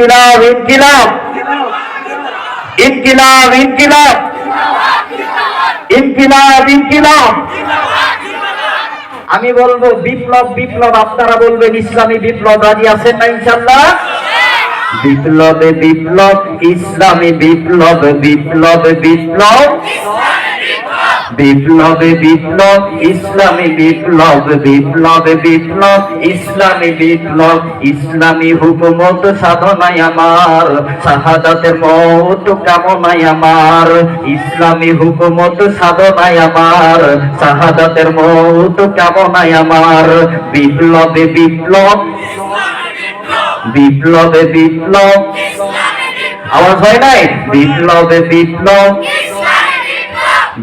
ইনকিলাব ইনকিলাব। ইনকিলাব ইনকিলাব। ইনকিলাব ইনকিলাব। আমি বলব, বিপ্লব বিপ্লব, আপনারা বলবেন ইসলামী বিপ্লব রাজি আছেন না ইনশাল্লাহ বিপ্লবে বিপ্লব, ইসলামী বিপ্লব বিপ্লব বিপ্লব। বিপ্লবে বিপ্লব, ইসলামী বিপ্লব, বিপ্লবে বিপ্লব, ইসলামী বিপ্লব, ইসলামী হুকুমত সাধনায় আমার, শাহাদাতের মত কামনায় আমার, ইসলামী হুকুমত সাধনায় আমার, শাহাদাতের মত কামনায় আমার, বিপ্লবে বিপ্লব বিপ্লবে বিপ্লব, আওয়াজ হয় নাই? বিপ্লবে বিপ্লব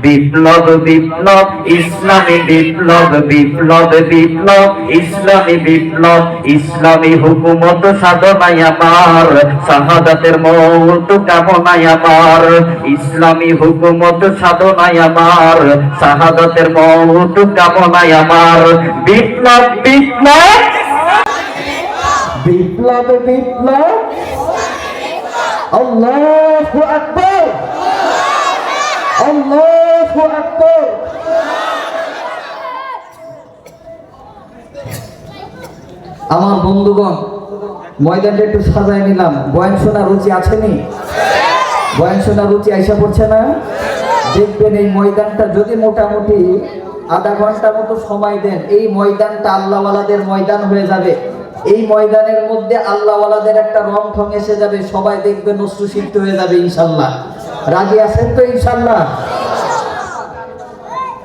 বিপ্লব বিপ্লব ইসলামী বিপ্লব বিপ্লব বিপ্লব ইসলামী বিপ্লব ইসলামী হুকুমত সাধনায় আমার শাহাদাতের মৌত কামনায় আমার ইসলামী হুকুমত সাধনায় আমার শাহাদাতের মৌত কামনায় আমার। বিপ্লব বিপ্লব! বিপ্লব বিপ্লব! আল্লাহু আকবার! আল্লাহু আকবার। আমার বন্ধুগণ, ময়দানটা একটু সাজায় নিলাম। বয়ান শোনা রুচি আসেনি বয়ান শোনা রুচি আইসা পড়ছে না? দেখবেন এই ময়দানটা যদি মোটামুটি আধা ঘণ্টা মতো সময় দেন, এই ময়দানটা আল্লাহওয়ালাদের ময়দান হয়ে যাবে। এই ময়দানের মধ্যে আল্লাহওয়ালাদের একটা রং ঠং এসে যাবে, সবাই দেখবেন নষ্টশিপ্ত হয়ে যাবে ইনশাল্লাহ। রাজি আছেন তো ইনশাল্লাহ?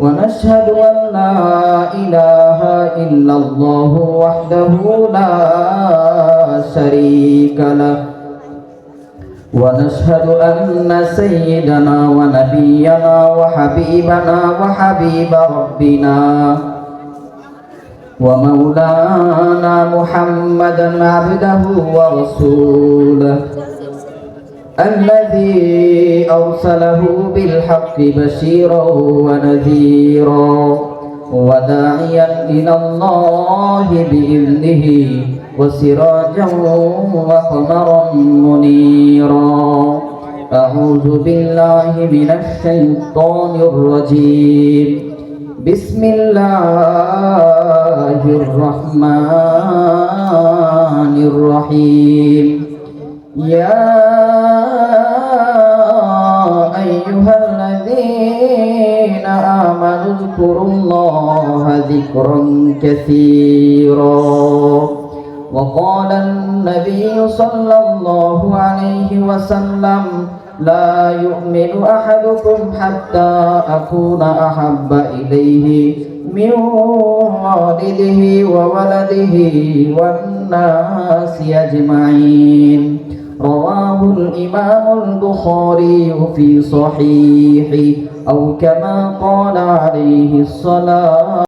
ونشهد أن لا إله إلا الله وحده لا شريك له ونشهد أن سيدنا ونبينا وحبيبنا وحبيب ربنا ومولانا محمدا عبده ورسوله الذي أرسله بالحق بشيرا ونذيرا وداعيا إلى الله بإذنه وسراجا وقمرا منيرا. أعوذ بالله من الشيطان الرجيم. بسم الله الرحمن الرحيم. يا ذكرا كثيرا. وقال النبي صلى الله عليه وسلم لا يؤمن أحدكم حتى أكون أحب إليه من والده وولده والناس أجمعين. رواه الإمام البخاري في صحيح أو كما قال عليه الصلاة